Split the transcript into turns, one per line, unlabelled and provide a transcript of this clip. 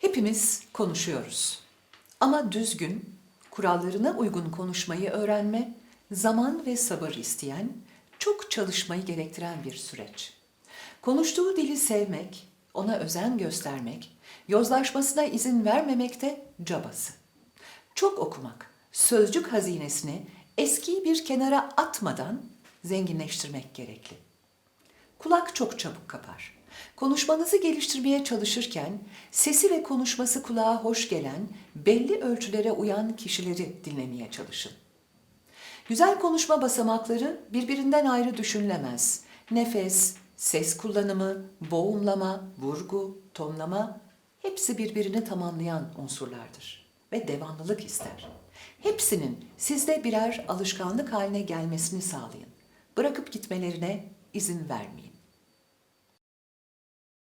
Hepimiz konuşuyoruz. Ama düzgün, kurallarına uygun konuşmayı öğrenme, zaman ve sabır isteyen, çok çalışmayı gerektiren bir süreç. Konuştuğu dili sevmek, ona özen göstermek, yozlaşmasına izin vermemek de cabası. Çok okumak, sözcük hazinesini eskiyi bir kenara atmadan zenginleştirmek gerekli. Kulak çok çabuk kapar. Konuşmanızı geliştirmeye çalışırken sesi ve konuşması kulağa hoş gelen, belli ölçülere uyan kişileri dinlemeye çalışın. Güzel konuşma basamakları birbirinden ayrı düşünülemez. Nefes, ses kullanımı, boğumlama, vurgu, tonlama hepsi birbirini tamamlayan unsurlardır ve devamlılık ister. Hepsinin sizde birer alışkanlık haline gelmesini sağlayın. Bırakıp gitmelerine izin vermeyin.